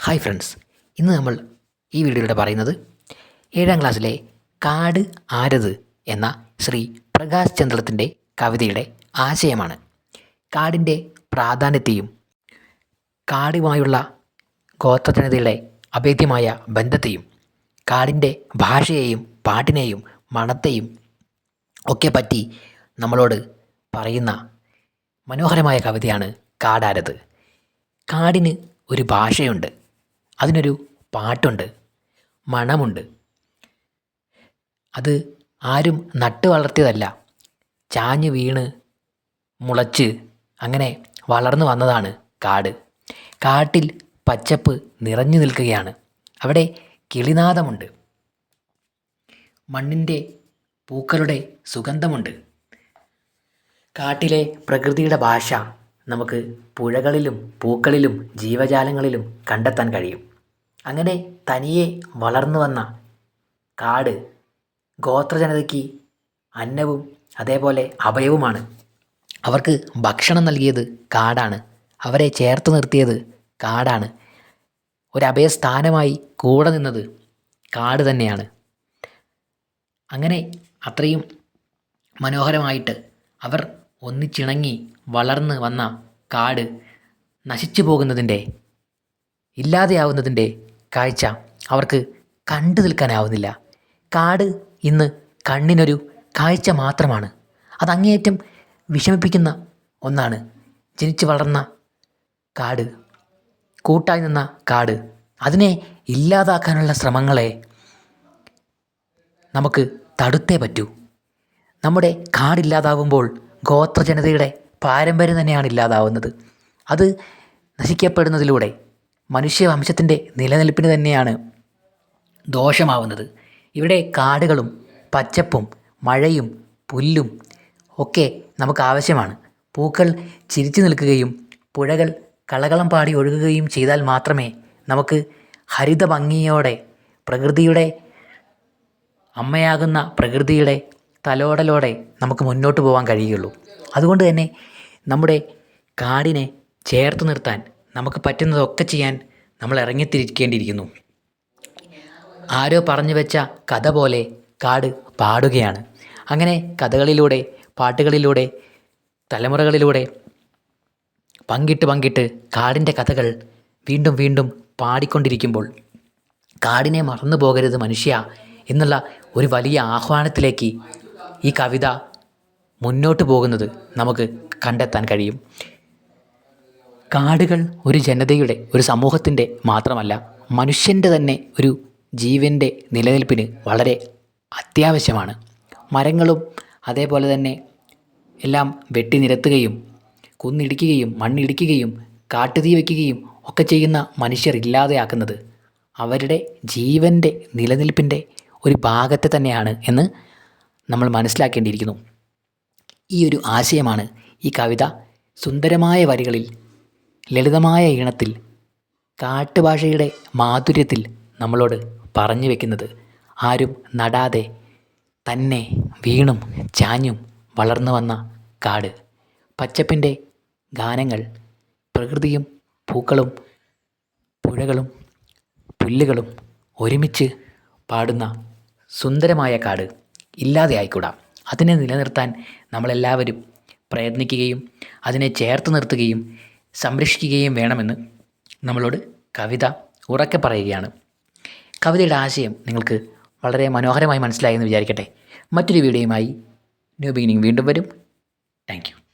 Hi friends ഇന്ന് നമ്മൾ ഈ വീഡിയോയിലൂടെ പറയുന്നത് ഏഴാം ക്ലാസ്സിലെ കാട് ആരത് എന്ന ശ്രീ പ്രകാശ് ചന്ദ്രത്തിന്റെ കവിതയുടെ ആശയമാണ്. കാടിന്റെ പ്രാധാന്യത്തെയും കാടുമായുള്ള ഗോത്രജനതയുടെ അഭേദ്യമായ ബന്ധത്തെയും കാടിന്റെ ഭാഷയെയും പാട്ടിനെയും മണത്തെയും ഒക്കെ പറ്റി നമ്മളോട് പറയുന്ന മനോഹരമായ കവിതയാണ് കാടാരത്. കാടിന് ഒരു ഭാഷയുണ്ട്. അതിനൊരു പാട്ടുണ്ട് മണമുണ്ട്. അത് ആരും നട്ട് വളർത്തിയതല്ല. ചാഞ്ഞ് വീണ് മുളച്ച് അങ്ങനെ വളർന്നു വന്നതാണ് കാട്. കാട്ടിൽ പച്ചപ്പ് നിറഞ്ഞു നിൽക്കുകയാണ്. അവിടെ കിളിനാദമുണ്ട്. മണ്ണിന്റെ പൂക്കളുടെ സുഗന്ധമുണ്ട്. കാട്ടിലെ പ്രകൃതിയുടെ ഭാഷ നമുക്ക് പുഴകളിലും പൂക്കളിലും ജീവജാലങ്ങളിലും കണ്ടെത്താൻ കഴിയും. അങ്ങനെ തനിയെ വളർന്നു വന്ന കാട് ഗോത്രജനതയ്ക്ക് അന്നവും അതേപോലെ അഭയവുമാണ്. അവർക്ക് ഭക്ഷണം നൽകിയത് കാടാണ്. അവരെ ചേർത്ത് നിർത്തിയത് കാടാണ്. ഒരഭയസ്ഥാനമായി കൂടെ നിന്നത് കാട് തന്നെയാണ്. അങ്ങനെ അത്രയും മനോഹരമായിട്ട് അവർ ഒന്നിച്ചിണങ്ങി വളർന്ന് വന്ന കാട് നശിച്ചു പോകുന്നതിന്റെ ഇല്ലാതെയാവുന്നതിന്റെ കാഴ്ച അവർക്ക് കണ്ടു നിൽക്കാനാവുന്നില്ല. കാട് ഇന്ന് കണ്ണിനൊരു കാഴ്ച മാത്രമാണ്. അത് അങ്ങേയറ്റം വിഷമിപ്പിക്കുന്ന ഒന്നാണ്. ജനിച്ചു വളർന്ന കാട് കൂട്ടായി നിന്ന കാട് അതിനെ ഇല്ലാതാക്കാനുള്ള ശ്രമങ്ങളെ നമുക്ക് തടുത്തേ പറ്റൂ. നമ്മുടെ കാടില്ലാതാവുമ്പോൾ ഗോത്രജനതയുടെ പാരമ്പര്യം തന്നെയാണ് ഇല്ലാതാവുന്നത്. അത് നശിക്കപ്പെടുന്നതിലൂടെ മനുഷ്യവംശത്തിന്റെ നിലനിൽപ്പിന് തന്നെയാണ് ദോഷമാവുന്നത്. ഇവിടെ കാടുകളും പച്ചപ്പും മഴയും പുല്ലും ഒക്കെ നമുക്ക് ആവശ്യമാണ്. പൂക്കൾ ചിരിച്ചു നിൽക്കുകയും പുഴകൾ കളകളം പാടി ഒഴുകുകയും ചെയ്താൽ മാത്രമേ നമുക്ക് ഹരിത ഭംഗിയോടെ പ്രകൃതിയുടെ അമ്മയാകുന്ന പ്രകൃതിയുടെ തലോടലോടെ നമുക്ക് മുന്നോട്ട് പോകാൻ കഴിയുകയുള്ളൂ. അതുകൊണ്ട് തന്നെ നമ്മുടെ കാടിനെ ചേർത്ത് നിർത്താൻ നമുക്ക് പറ്റുന്നതൊക്കെ ചെയ്യാൻ നമ്മൾ ഇറങ്ങിത്തിരിക്കേണ്ടിയിരിക്കുന്നു. ആരോ പറഞ്ഞു വെച്ച കഥ പോലെ കാട് പാടുകയാണ്. അങ്ങനെ കഥകളിലൂടെ പാട്ടുകളിലൂടെ തലമുറകളിലൂടെ പങ്കിട്ട് പങ്കിട്ട് കാടിന്റെ കഥകൾ വീണ്ടും വീണ്ടും പാടിക്കൊണ്ടിരിക്കുമ്പോൾ കാടിനെ മറന്നു പോകരുത് മനുഷ്യ എന്നുള്ള ഒരു വലിയ ആഹ്വാനത്തിലേക്ക് ഈ കവിത മുന്നോട്ട് പോകുന്നത് നമുക്ക് കണ്ടെത്താൻ കഴിയും. കാടുകൾ ഒരു ജനതയുടെ ഒരു സമൂഹത്തിന്റെ മാത്രമല്ല മനുഷ്യന്റെ തന്നെ ഒരു ജീവന്റെ നിലനിൽപ്പിന് വളരെ അത്യാവശ്യമാണ്. മരങ്ങളും അതേപോലെ തന്നെ എല്ലാം വെട്ടി നിരത്തുകയും കുന്നിടിക്കുകയും മണ്ണിടിക്കുകയും കാട്ടുതീ വയ്ക്കുകയും ഒക്കെ ചെയ്യുന്ന മനുഷ്യർ ഇല്ലാതെയാക്കുന്നത് അവരുടെ ജീവന്റെ നിലനിൽപ്പിന്റെ ഒരു ഭാഗത്തെ തന്നെയാണ് എന്ന് നമ്മൾ മനസ്സിലാക്കേണ്ടിയിരിക്കുന്നു. ഈ ഒരു ആശയമാണ് ഈ കവിത സുന്ദരമായ വരികളിൽ ലളിതമായ ഈണത്തിൽ കാട്ടുഭാഷയുടെ മാധുര്യത്തിൽ നമ്മളോട് പറഞ്ഞു വെക്കുന്നത്. ആരും നടാതെ തന്നെ വീണും ചാഞ്ഞും വളർന്നു വന്ന കാട്. പച്ചപ്പിന്റെ ഗാനങ്ങൾ പ്രകൃതിയും പൂക്കളും പുഴകളും പുല്ലുകളും ഒരുമിച്ച് പാടുന്ന സുന്ദരമായ കാട്. ഇല്ലാതെ ആയിക്കൂടാ. അതിനെ നിലനിർത്താൻ നമ്മളെല്ലാവരും പ്രയത്നിക്കുകയും അതിനെ ചേർത്ത് നിർത്തുകയും സംരക്ഷിക്കുകയും വേണമെന്ന് നമ്മളോട് കവിത ഉറക്കെ പറയുകയാണ്. കവിതയുടെ ആശയം നിങ്ങൾക്ക് വളരെ മനോഹരമായി മനസ്സിലായെന്ന് വിചാരിക്കട്ടെ. മറ്റൊരു വീഡിയോയുമായി ന്യൂ ബിഗിനിങ് വീണ്ടും വരും.